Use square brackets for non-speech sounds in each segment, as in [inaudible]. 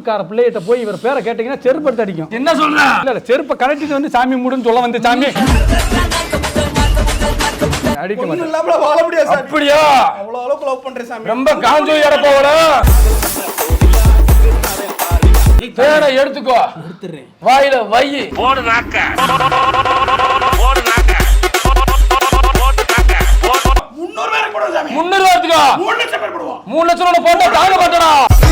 ஊருக்கார பிள்ளைகிட்ட போய் இவர் பேரை கேட்டீங்கன்னா செருப்பு எடுத்து அடிக்கும். என்ன சொல்ற? இல்ல இல்ல செருப்பை கலட்டிட்டு வந்து சாமி மூடுன்னு சொல்ல வந்து சாமி. அடிக்க மாட்டேன் வாழ முடியாது சாமி. அப்படியா? அவ்வளவு அளவுக்கு லவ் பண்றேன் சாமி. ரொம்ப காஞ்சு இடப்போவல பேனை எடுத்துக்கோ. எடுத்துறேன் வாயில வை. போடு நாக்க. போடு நாக்க. போடு நாக்க. முன்னூறு போடுவோம் எடுத்துக்கோ மூணு லட்சம் பேர் போடுவோம். மூணு லட்சம் போட்டா தாங்க மாட்டேனா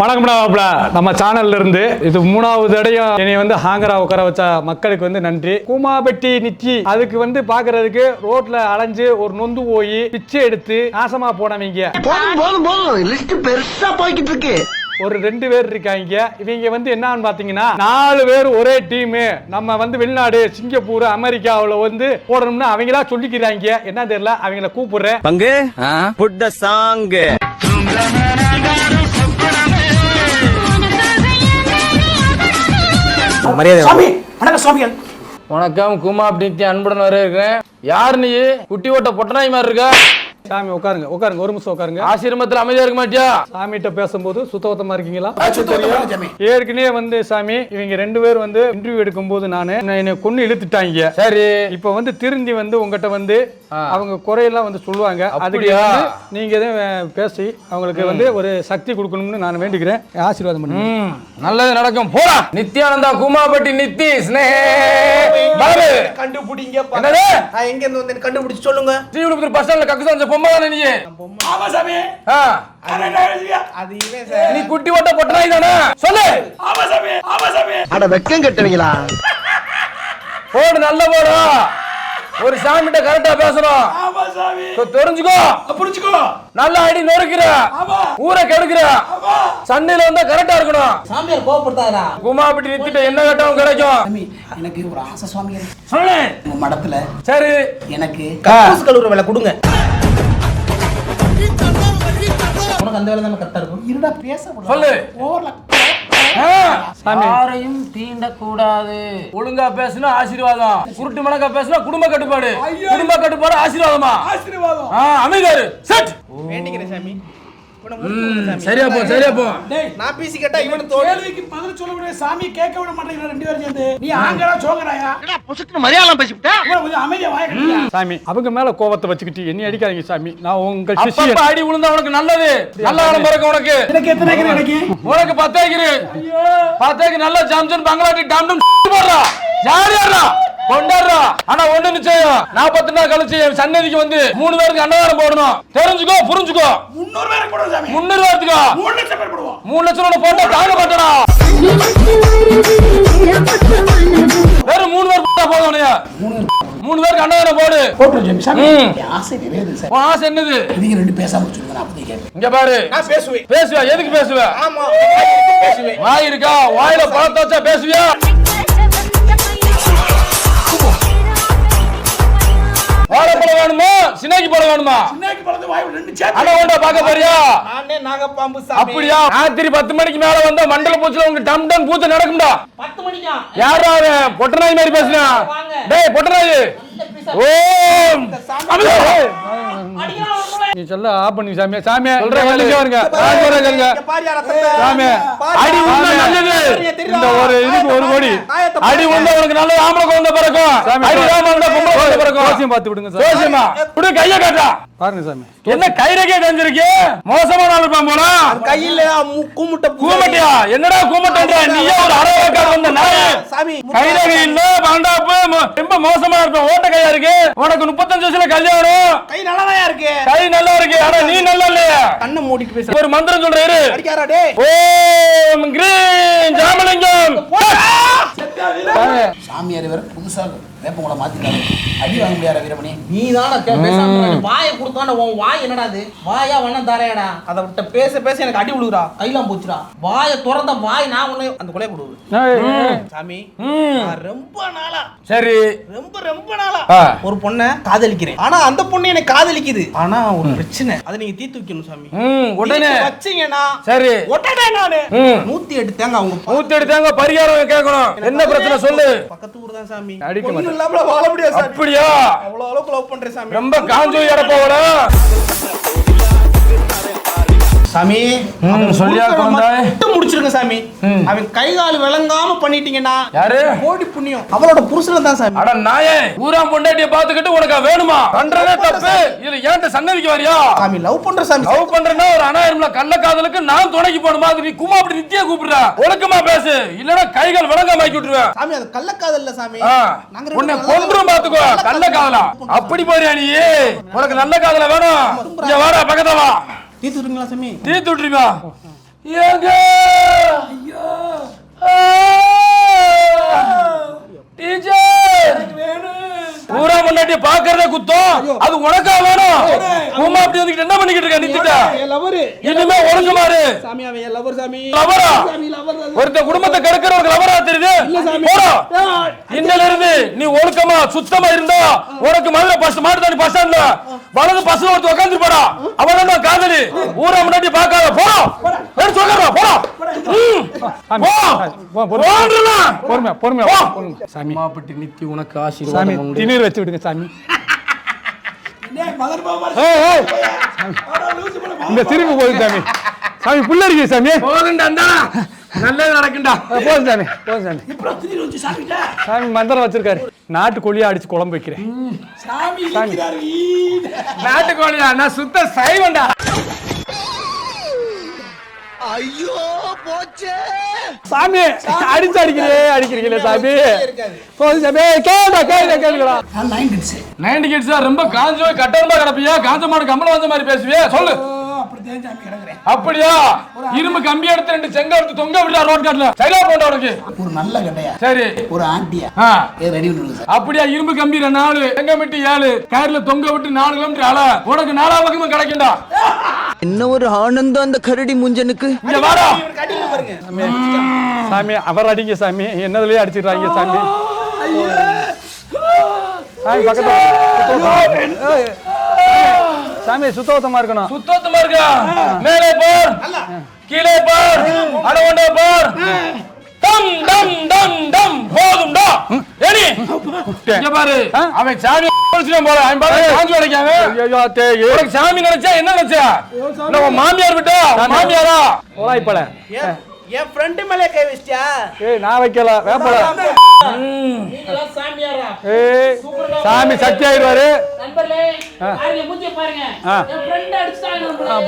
வணக்கம் மாப்ள நம்ம சேனல்ல இருந்து இது மூணாவது தடையும். என்னை வந்து ஹாங்கரா உட்கார வச்ச மக்களுக்கு வந்து நன்றி. கூமாபெட்டி நிச்சி அதுக்கு வந்து பாக்குறதுக்கு ரோட்ல அலைஞ்சு ஒரு நொந்து போய் பிச்சை எடுத்து நாசமா போனவங்க. போதும் போதும் போதும். லிஸ்ட் பெருசா போய்கிட்டு இருக்கு. ஒரு ரெண்டு பேர் இருக்காங்க. இவங்க வந்து என்னன்னு பாத்தீங்கன்னா நாலு பேர் ஒரே டீம் நம்ம வந்து வெளிநாடு சிங்கப்பூர் அமெரிக்காவுல வந்து போடணும்னு அவங்களா சொல்லிக்கிறாங்க. என்ன தெரியல அவங்கள கூப்பிடுறேன். பங்கு? புட் த சாமி வணக்கம் சுவாமிகள் வணக்கம் குமா அப்படின்னு அன்புடன் வர இருக்கிறேன் யார் நீ? குட்டி ஓட்ட பொட்டனாய் மாதிரி இருக்க? சாமி உட்காருங்க உட்காருங்க ஒரு நிமிஷம் உட்காருங்க. ஆசிரமத்துல அமைதியா இருக்க மாட்டியா? சாமிகிட்ட பேசும்போது சுத்தபத்தமா இருக்கீங்களா? ஏற்கனவே வந்து சாமி இவங்க ரெண்டு பேர் வந்து இன்டர்வியூ எடுக்கும்போது நானு என்னை கொண்டு இழுத்துட்டாங்க. சரி. இப்ப வந்து திருந்தி வந்து உங்ககிட்ட வந்து அவங்க குறையெல்லாம் வந்து சொல்லுவாங்க. அதுக்கு நீங்க எதுவும் பேசி அவங்களுக்கு வந்து ஒரு சக்தி கொடுக்கணும்னு நான் வேண்டிக்கிறேன். ஆசீர்வாதம் பண்ணுங்க. நல்லது நடக்கும். போடா. நித்யானந்தா குமாபட்டி நித்தி ஸ்னேஹே. பாரு கண்டுபிடிங்க பா. என்னது? நான் எங்க இருந்து வந்தேன்னு கண்டுபிடிச்சு சொல்லுங்க. ஸ்ரீவிழுப்புத்தூர் பஸ் ஸ்டாண்ட்ல கக்கு செஞ்ச பொம்மை தானே நீ? ஆமா சாமி. ஆ, அது இவன் சார். நீ குட்டி ஓட்ட பொட்டனாய் தானே? சொல்லு. ஆமா சாமி. ஆமா சாமி. அட வெக்கம் கட்டுவீங்களா போடு நல்ல போடா. ஒரு சாமிகிட்ட கரெக்டா இப்ப தெரிஞ்சுக்கோ. புரிஞ்சுக்கோ. நல்ல அடி நொறுக்கிற. ஆமா. ஊரை கெடுக்கிற. ஆமா. சண்டையில வந்தா கரெக்டா இருக்கணும். சாமியார் கோவப்படுத்தாரா குமாபட்டி நித்திட்ட என்ன கேட்டாலும் கிடைக்கும்? சாமி எனக்கு ஒரு ஆசை சொல்லு. உங்க மடத்துல சரி. எனக்கு கக்கூஸ் கழுவுற வேலை கொடுங்க. உனக்கு அந்த வேலை தானே கரெக்டா இருக்கும்? இருடா பேச. சொல்லு. ஓவர்ல. யாரையும் தீண்டக்கூடாது. ஒழுங்கா பேசினா ஆசீர்வாதம். குருட்டு மணக்கா பேசினா குடும்ப கட்டுப்பாடு. குடும்ப கட்டுப்பாடு ஆசீர்வாதமா? ஆசீர்வாதம். ஆ, அமைதியாரு செட். வேண்டிக்கிறேன் சாமி. சரியா போ சரியா போ நான் பேசி கேட்டா இவனு தோல் கேள்விக்கு பதில் சொல்ல முடியாது சாமி கேட்க விட மாட்டேங்கிற ரெண்டு பேரும் சேர்ந்து நீ ஆங்கடா சோங்கராயா புசுக்கு மலையாளம் பேசிவிட்டா கொஞ்சம் அமைதியா வாய சாமி அவங்க மேல கோவத்தை வச்சுக்கிட்டு என்ன அடிக்காதீங்க சாமி நான் உங்க சிஷியன் அடி விழுந்தா உனக்கு நல்லது நல்ல காலம் பிறக்கும் உனக்கு எனக்கு எத்தனை ஏக்கர் எனக்கு உனக்கு பத்து ஏக்கரு பத்து ஏக்கர் நல்லா ஜாம்சன் பங்களாட்டி டம் டம் போடுறா ஜாலியாடுறா கொண்டாடுறா. ஆனா ஒண்ணு நிச்சயம். நாற்பத்தி நாள் கழிச்சு என் சன்னதிக்கு வந்து மூணு பேருக்கு அன்னதானம் போடணும். தெரிஞ்சுக்கோ புரிஞ்சுக்கோ. முன்னூறு பேருக்கு போடுவோம் சாமி. முன்னூறு மூணு லட்சம் பேர் போடுவோம். மூணு லட்சம் ரூபாய் போட்டா தாங்க மாட்டேனா வெறும் மூணு பேர் போட்டா போதும். மூணு பேருக்கு அன்னதானம் போடு. போட்டுரும் சாமி. சாமி ஆசை நிறைவேறுது சார். ஆசை என்னது? நீங்க ரெண்டு பேசாம சொல்லுங்க நான் அப்படி கேட்பேன் இங்க பாரு. நான் பேசுவேன். பேசுவ? எதுக்கு பேசுவ? ஆமா வாய் இருக்கு, பேசுவேன். வாய் இருக்கா? வாயில பழத்தை வச்சா பேசுவியா? வாழைப்பழம் வேணுமா? சின்னைக்கு பழம் வேணுமா வாய் ரெண்டு சேர்த்து அண்ணா கொண்டா பார்க்க போறியா? நானே நாகப்பாம்பு சாமி. அப்படியா? ராத்திரி பத்து மணிக்கு மேல வந்தா மண்டல பூச்சில உங்க டம் டம் பூத்து நடக்கும்டா. பத்து மணிக்கா? யாரா அவன்? பொட்டநாய் மாதிரி பேசுனா. வாங்க. டேய் பொட்டநாய். ஓம். நீ சொல்ல ஆப் பண்ணி சாமி சாமி சொல்றேன். வருங்க. சாமி. அடி. நல்லது. இந்த ஒரு இதுக்கு ஒரு கோடி. அடி. உண்டா உனக்கு நல்ல ஆம்பளை குழந்தை பிறக்கும். அடி இருந்தா பொம்பளை குழந்தை பிறக்கும். ஜோசியம் பார்த்து விடுங்க சார். ஜோசியமா குடு கைய காட்டா பாருங்க சாமி. என்ன கைரகே தெரிஞ்சிருக்கு? மோசமான ஆள் இருப்பான் போனா கையில மு- கூமுட்டை பூ- கூமட்டியா? என்னடா கூமட்டா நீயே ஒரு அறவேக்கார வந்த நாய். சாமி கைரகை இல்ல பண்டாப்பு. ரொம்ப மோசமா இருப்ப ஓட்ட கையா இருக்கு? உனக்கு முப்பத்தஞ்சு வயசுல கல்யாணம். கை நல்லாதான் இருக்கு. கை நல்லா இருக்கு. ஆனா நீ நல்லா இல்லையா. கண்ணை மூடிட்டு பேசுற ஒரு மந்திரம் சொல்றாரு அடிக்காரா டேய். ஓம் கிரீம் ஜாமலிங்கம். சாமியார் வேற புதுசா வேப்ப உங்களை மாத்திட்டாரு அடி வாங்க முடியாத வீரமணி? நீ தானே வாயை கொடுத்தான உன் வாய் என்னடா அது? வாயா வண்ணம் தாரையாடா அதை விட்ட பேச பேச எனக்கு அடி விழுகுறா கையெல்லாம் போச்சுடா. வாயை திறந்த வாய் நான் உன்னை அந்த கொலையை ஏய். சாமி ரொம்ப நாளா சரி. ரொம்ப ரொம்ப நாளா. ஒரு பொண்ணை காதலிக்கிறேன். ஆனா அந்த பொண்ணு எனக்கு காதலிக்குது. ஆனா ஒரு பிரச்சனை. அதை நீங்க தீர்த்து வைக்கணும் சாமி. உடனே. வச்சீங்கன்னா சரி. உடனே நானு. நூத்தி எட்டு தேங்க அவங்க நூத்தி எடுத்தாங்க பரிகாரம் கேட்கணும். என்ன பிரச்சனை சொல்லு. பக்கத்து ஊர் தான் சாமி. அடிக்க இல்லாம வாழ முடியாது அப்படியா? அவ்வளவு அளவுக்கு லவ் பண்றேன் சாமி. ரொம்ப காஞ்சு இடப்போல சாமி? மட்டும் முடிச்சிருங்க சாமி. அவன் கை கால் விளங்காம பண்ணிட்டீங்கன்னா யாரு? கோடி புண்ணியம். அவளோட புருஷன் தான் சாமி. அட நாயே ஊரா பொண்டாட்டிய பாத்துக்கிட்டு உனக்கு வேணுமா? பண்றதே தப்பு. இதுல ஏன்ட்ட சன்னதிக்கு வரியா? சாமி லவ் பண்ற சாமி. லவ் பண்றேன்னா ஒரு அனாயிரம்ல கள்ள காதலுக்கு நான் துணைக்கு போகணுமா? அது நீ கும்மா அப்படி நித்திய கூப்பிடுற? ஒழுக்கமா பேசு. இல்லனா கைகள் விளங்காம ஆக்கி விட்டுருவேன். சாமி அது கள்ளக்காதல் இல்ல சாமி. உன்னை கொன்றும் பாத்துக்கோ கள்ள கள்ள காதலா காதலா. அப்படி போறியா நீ? உனக்கு நல்ல காதல வேணும். இங்க வாடா பக்கத்துல தீர்த்து விடுறீங்களா சாமி? தீர்த்து விட்டுருமா ஏங்க! டீச்சர்! ஊரா முன்னாடி பாக்குறத குத்தம். அது உனக்கா வேணும்? உமா அப்படி வந்துட்டு என்ன பண்ணிக்கிட்டு இருக்க நித்திட்ட? இனிமே ஒழுங்கு மாறு. சாமி அவன் என் லவர் சாமி. லவரா? சாமி லவர் ஒருத்த குடும்பத்தை கெடுக்கிறவங்க லவரா தெரியுது? போடா. இன்னல இருந்து நீ ஒழுக்கமா சுத்தமா இருந்தா உனக்கு முதல்ல பஸ் மாட்டு தண்ணி பஸ் ஸ்டாண்ட்ல வலது பஸ் ஒருத்த உட்கார்ந்து போடா. அவன் தான் காதலி. ஊரா முன்னாடி பார்க்காத. போடா. வேறு சொல்லுறா போடா. ம். சாமி, போ. போ, பொறுமையா. பொறுமையா. சாமி. அம்மாப்பட்டி நித்தி உனக்கு ஆசீர்வாதம் திணீர் வச்சு விடுங்க சாமி. இந்த திரும்பி போகுது சாமி. சாமி புள்ள இருக்கு சாமி. போதுண்டா இந்தா. நல்லது நடக்குண்டா அஹ், போதும் சாமி போதும் சாமி. இப்ப திடீர்னு வந்து சாமிட்ட சாமி மந்திரம் வச்சிருக்காரு. நாட்டு கோழியா அடிச்சு குழம்பு வைக்கிறேன். சாமி. நாட்டுக்கோழியா? நான் சுத்த சைவண்டா சாமி அடிச்சு அடிக்கிறே அடிக்கிறீங்களே சாமி. போதும் சாமி. கேளுடா கேளுடா கேளுடா நான் நைன் கிட்ஸ் நைன்டி கிட்ஸா ரொம்ப காஞ்சோ கட்டணமா கிடப்பியா? காஞ்ச மாடு கம்பளம் வந்த மாதிரி பேசுவியா? சொல்லு. அப்படியா? இரும்பு கம்பி எடுத்து ரெண்டு செங்க எடுத்து தொங்க விடா ரோட் காட்டுல. சரியா போண்டா உனக்கு? ஒரு நல்ல கடையா சரி. ஒரு ஆண்டியா? ரெடி பண்ணுங்க அப்படியா? இரும்பு கம்பி நாலு செங்க மிட்டி ஏழு கயிறுல தொங்க விட்டு நாலு கிலோமீட்டர் ஆள உனக்கு நாலா பக்கமும் கிடைக்கும்டா. என்ன ஒரு ஆனந்தம் அந்த கரடி முஞ்சனுக்கு? இங்க வாடா. இவருக்கு அடியில பாருங்க. சாமி அவர் அடிங்க சாமி. என்னதுலயே அடிச்சிடுறாங்க சாமி. சாமி பக்கத்துல ஏய், சாமி சுத்தபத்தமா இருக்கணும். சுத்தமா இருக்கா? மேலே போர். கீழே போர். அடவண்ட போர். டம் டம் டம் டம். போதும்டா ஏனி இங்க பாரு? அவன் சாமி போல அவன் பாரு காஞ்சி உடைக்காம. ஐயோ தேய் உனக்கு சாமி நினைச்சா என்ன நினைச்சா? உன் மாமியார் விட்டா? மாமியாரா? ஓலாய்ப்பல ஏன் என் ஃப்ரெண்டு மேலே கை வச்சிட்டியா? ஏய் நான் வைக்கல. வேப்பல. நீங்களா சாமியாரா? ஏய். சாமி சக்தி ஆயிடுவாரு.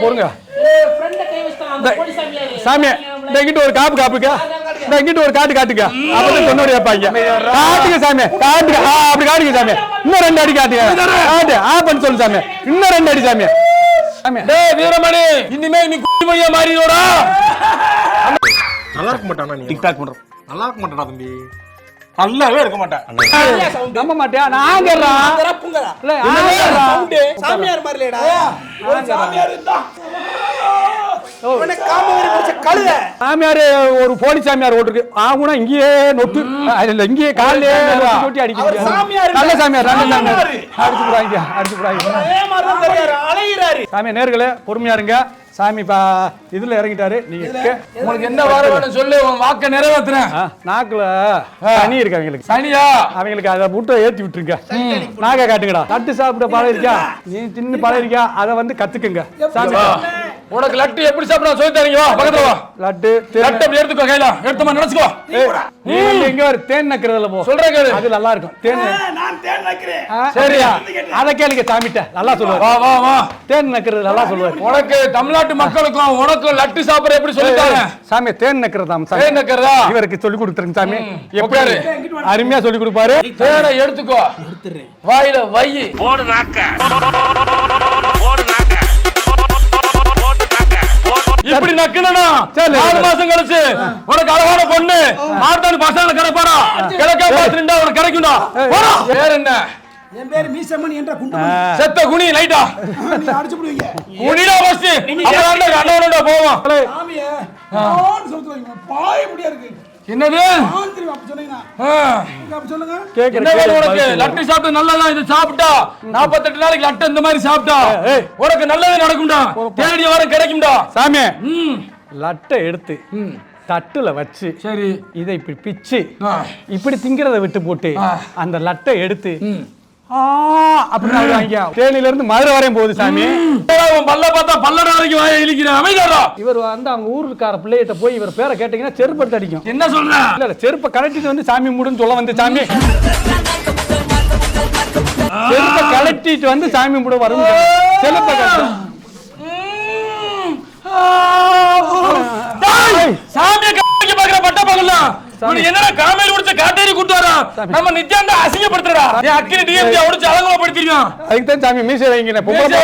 பொறுங்க. சாமி இங்கிட்ட ஒரு காப்பு காப்புக்க? இங்கிட்ட ஒரு காட்டு காட்டுக்க? அப்பதான் சொன்னோடி வைப்பாங்க காட்டுங்க சாமி காட்டுங்க. ஆ, அப்படி காட்டுங்க சாமி. இன்னும் ரெண்டு அடி காட்டுங்க. காட்டு. ஆ பண்ணி சொல்லு சாமி. இன்னும் ரெண்டு அடி சாமி. சாமி. டேய் வீரமணி இனிமே நீ குடி மொழியா மாறிடுடா [laughs] நல்லா இருக்க மாட்டானா நீ? டிக்டாக் பண்ற நல்லா இருக்க மாட்டானா தம்பி? நல்லாவே இருக்க மாட்டேன். நம்ப மாட்டியா? சவுண்டு சாமியார் மாதிரிலடா. ஒரு சாமியார் சாமியார் போலி சாமியார் ஓட்டுருக்கு. ஆகுனா இங்கேயே நொட்டு இல்ல இங்கேயே காலையே நொட்டி அவர் சாமியார் நல்ல சாமியார் நல்ல சாமியார். சாமியார். அடிச்சு போடாங்க அடிச்சு போடாங்க அதே மாதிரி தான் தெரியாரு அலையிறாரு. சாமி நேர்களே பொறுமையா இருங்க. சாமி பா இதுல இறங்கிட்டாரு. நீங்க கே- உனக்கு என்ன வர வேணும் சொல்லு உன் வாக்க நிறைவேத்துறேன். நாக்குல தனி இருக்கு அவங்களுக்கு. சனியா? அவங்களுக்கு அதை முட்டை ஏத்தி விட்டுருங்க. நாக காட்டுங்கடா. தட்டு சாப்பிட பழம் இருக்கா நீ தின்னு பழம் இருக்கா அதை வந்து கத்துக்குங்க. சாமி. உனக்கு லட்டு எப்படி சாப்பிடணும் சொல்லி தரீங்க. வா பக்கத்துல வா. லட்டு லட்டு அப்படி எடுத்துக்கோ கையில. எடுத்தமா நினைச்சுக்கோ. நீ எங்க ஒரு தேன் நக்கிறதுல போ. சொல்றேன் கேளு. அது நல்லா இருக்கும். தேன் நான் தேன் வைக்கிறேன் ஆ, சரியா? அதை கேளுங்க சாமிட்ட. நல்லா சொல்லுவார். வா வா வா. தேன் நக்கிறது நல்லா சொல்லுவார். உனக்கு தமிழ்நாட்டு மக்களுக்கும் உனக்கும் லட்டு சாப்பிட எப்படி சொல்லித்தாங்க சாமி தேன் நக்கிறதாம் சாமி? தேன் நக்கிறதா? இவருக்கு சொல்லி கொடுத்துருங்க சாமி. எப்படி அருமையா சொல்லி கொடுப்பாரு. தேனை எடுத்துக்கோ. வாயில வை. போடு நாக்க. போடு நாக்க. போட்டு நாக்க போடு இப்படி நக்கணும்னா சரி. நாலு மாசம் கழிச்சு உனக்கு அழகான பொண்ணு மார்த்தாண்டு பசங்க கிடைப்பாரா கிழக்கா பார்த்துட்டா உனக்கு கிடைக்கும்டா. போடா. பேர் என்ன? என் பேர் மீசம்மன் என்ற குண்டு செத்த குனி லைட்டா நீங்க அடிச்சு விடுவீங்க குனிடா ஃபர்ஸ்ட் அப்புறம் அண்ணனோட போவோம் சாமிய பாய முடியா இருக்கு என்னது? லட்டு சாப்பிட்டு நல்லதான் இது சாப்பிட்டா? நாற்பத்தெட்டு நாளைக்கு லட்டு இந்த மாதிரி சாப்பிட்டா? உனக்கு நல்லது நடக்கும்டா. தேடிய வாரம் கிடைக்கும்டா. சாமி ம். லட்டை எடுத்து தட்டுல வச்சு சரி. இதை இப்படி பிச்சு. இப்படி திங்கிறத விட்டு போட்டு. அந்த லட்டை எடுத்து தேனில இருந்து மதுரை வரையும் போகுது சாமி. பல்ல பார்த்தா பல்லட வரைக்கும் வாய இழிக்கிறேன் அமைதியாடா. இவர் வந்து அவங்க ஊருக்கார பிள்ளைகிட்ட போய் இவர் பேரை கேட்டீங்கன்னா செருப்படுத்து அடிக்கும். என்ன சொல்ற? இல்ல இல்ல செருப்பை கலட்டிட்டு வந்து சாமி மூடுன்னு சொல்ல வந்து சாமி. செருப்பை கலட்டிட்டு வந்து சாமி மூட வரும் செருப்பை கலட்டு டேய், சாமியை காமிக்க பாக்குற பட்ட பகலாம் இவனு என்னடா காமையில் முடிச்ச காட்டேரி கூட்டு வரா நம்ம நித்யாந்த அசிங்கப்படுத்துறா நீ அக்கினி அதுக்கு தான் சாமி மீசை வைங்க பொம்பளை.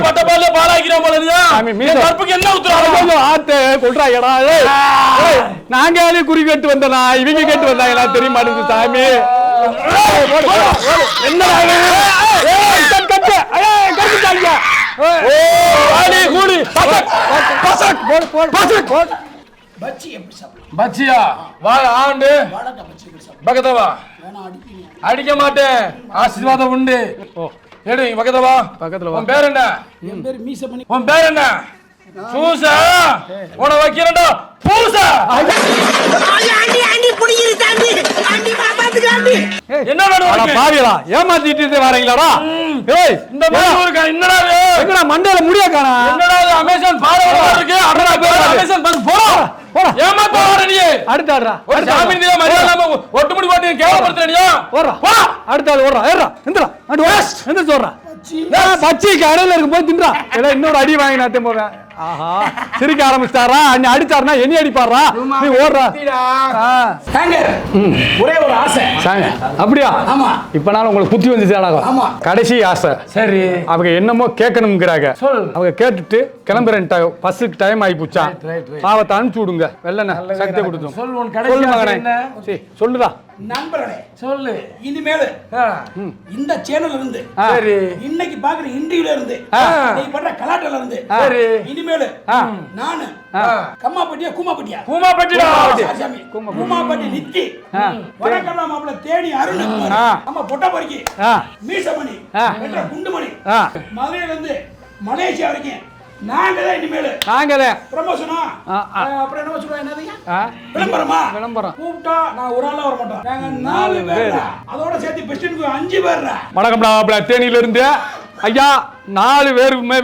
பட்ட பால்ல பாலாக்கிறோம் போல? சாமி, மீசை. கற்புக்கு என்ன ஊத்துறான் கொஞ்சம் ஆத்து கொள்றாங்கடா ஏய், ஏய், நாங்க ஆளு குறி கேட்டு வந்தனா? இவங்க கேட்டு வந்தாங்களா தெரிய மாட்டேங்குது சாமி. என்னடா. பச்சி எப்படி சாப்பிடலாம்? பச்சியா வா ஆண்டு. வாழைக்காய் பச்சி எப்படி சாப்பிடலாம்? பக்கத்துல வா வேணா அடிப்பீங்க. அடிக்க மாட்டேன். ஆசீர்வாதம் உண்டு. எடு இங்க பக்கத்துல. உன் பேர் என்ன? என் பேர் மீசம்மணி உன் பேர் என்ன? பூசா உன வைக்கிறேன்டா. பூசா. என்ன? பாவிகளா, ஏமாத்திட்டு வரீங்களாடா? ஏய் இந்த மாதிரி என்னடா? எங்கடா மண்டையில முடிய காணா? என்னடா அமேசான் பாரவலா இருக்கு அடடா பேர் அமேசான் பஸ் போடா. போடா. ஏமாத்த வர நீ. அடுத்த ஆடுறா ஒரு சாமி. நீ மரியாதை ஒட்டுமுடி போட்டு கேவலப்படுத்துறீங்க ஓடுறா போடா அடுத்த ஆள் ஓடுறா ஏறா எந்திரா அடி நான் பச்சை கடையில இருக்கும் போய் தின்றா. இல்ல இன்னொரு அடி வாங்கி நான் போவேன். ஆஹா. சிரிக்க ஆரம்பிச்சிட்டாரா? அண்ணி அடிச்சாருனா என்னி அடிப்பாரா? நீ ஓடுறா. ஒரே ஒரு ஆசை. சாமி அப்படியா? ஆமா. இப்ப நான் உங்களுக்கு புத்தி வந்துச்சு ஆமா. கடைசி ஆசை. சரி. அவங்க என்னமோ கேட்கணுங்கிறாங்க. அவங்க கேட்டுட்டு கிளம்புறேன் பஸ்ஸுக்கு டைம் ஆகி போச்சான் right, right. பாவத்தை அனுப்பிச்சு விடுங்க. வெள்ளன சக்தி கொடுத்தோம் சொல், உன் கடைசி சொல்லு ஆசை மகனே. சொல்லுடா. நண்பர்களே சொல்லு. இனிமேல் இந்த சேனல்ல இருந்து சரி. இன்னைக்கு பாக்குற இன்டர்வியூல இருந்து ஆ. நீ பண்ற கலாட்டல இருந்து சரி. இனிமேல். நானு கம்மாப்பட்டியா கூமாப்பட்டியா? பூமாப்பட்டிடா சாமி. கூமாப்பட்டி. நித்தி வடக்கடா மாப்பிள தேடி அருண். நம்ம பொட்டப்பறிக்கி ஆ. மீசமணி. குண்டுமணி. மதுரையில இருந்து மலேசியா வரைக்கும் நாங்க தான் இனிமேல் நாங்களே ப்ரமோஷனா. அப்புறம் என்ன என்னதுங்க? விளம்பரமா? விளம்பரம். கூப்பிட்டா நான் ஒரு ஆளா வர மாட்டோம் நாங்க நாலு பேர். அதோட சேர்த்து பெஸ்டினுக்கு அஞ்சு பேர்ரா? வணக்கம்டா தேனியில இருந்து ஐயா நாலு பேருமே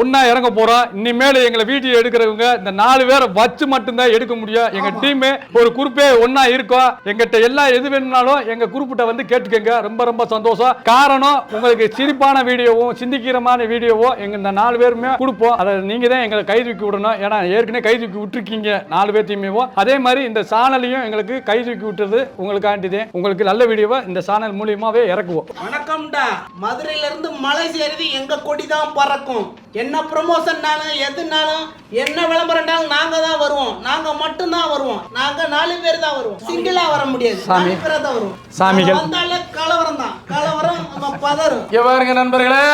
ஒண்ணா இறங்க போறோம் இனிமேல் எங்களை வீடியோ எடுக்கிறவங்க இந்த நாலு பேரை வச்சு மட்டும்தான் எடுக்க முடியும். எங்க டீம் ஒரு குரூப்பே ஒண்ணா இருக்கோம் எங்கிட்ட எல்லாம் எது வேணும்னாலும் எங்க குரூப்பிட்ட வந்து கேட்டுக்கோங்க. ரொம்ப ரொம்ப சந்தோஷம். காரணம் உங்களுக்கு சிரிப்பான வீடியோவும் சிந்திக்கிறமான வீடியோவும் எங்க இந்த நாலு பேருமே கொடுப்போம். அதை நீங்க தான் எங்களை கை தூக்கி விடணும். ஏன்னா ஏற்கனவே கை தூக்கி விட்டுருக்கீங்க நாலு பேர்த்தையுமே. அதே மாதிரி இந்த சாணலையும் எங்களுக்கு கை தூக்கி விட்டுறது உங்களுக்காண்டிதே உங்களுக்கு நல்ல வீடியோவை இந்த சாணல் மூலியமாவே இறக்குவோம். வணக்கம்டா. மதுரையில இருந்து மலை சேருது. எங்க கொடி தான் பறக்கும். என்ன ப்ரமோஷன்னாலும் எதுனாலும் என்ன விளம்பரம்னாலும் நாங்க தான் வருவோம். நாங்க மட்டும் தான் வருவோம். நாங்க நாலு பேர் தான் வருவோம். சிங்கிளா வர முடியாது. சாமி. பேரா தான் வருவோம். சாமிகள். நாங்க வந்தாலே கலவரம் தான். கலவரம் நம்ம பதறும். இங்க பாருங்க நண்பர்களே.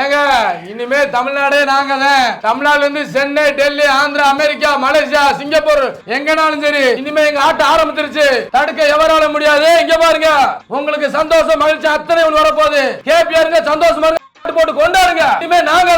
ஏங்க இனிமே தமிழ்நாடே நாங்க தான். தமிழ்நாடுல இருந்து Chennai Delhi Andhra America Malaysia Singapore எங்கனாலும் சரி இனிமே எங்க ஆட்டம் ஆரம்பிச்சிருச்சு. தடுக்க எவரால முடியாது. இங்க பாருங்க உங்களுக்கு சந்தோஷம் மகிழ்ச்சி அத்தனை வரப்போகுது. கேபிஆருங்க சந்தோஷமா போட்டு கொண்டாடுங்க. இனிமே நாங்க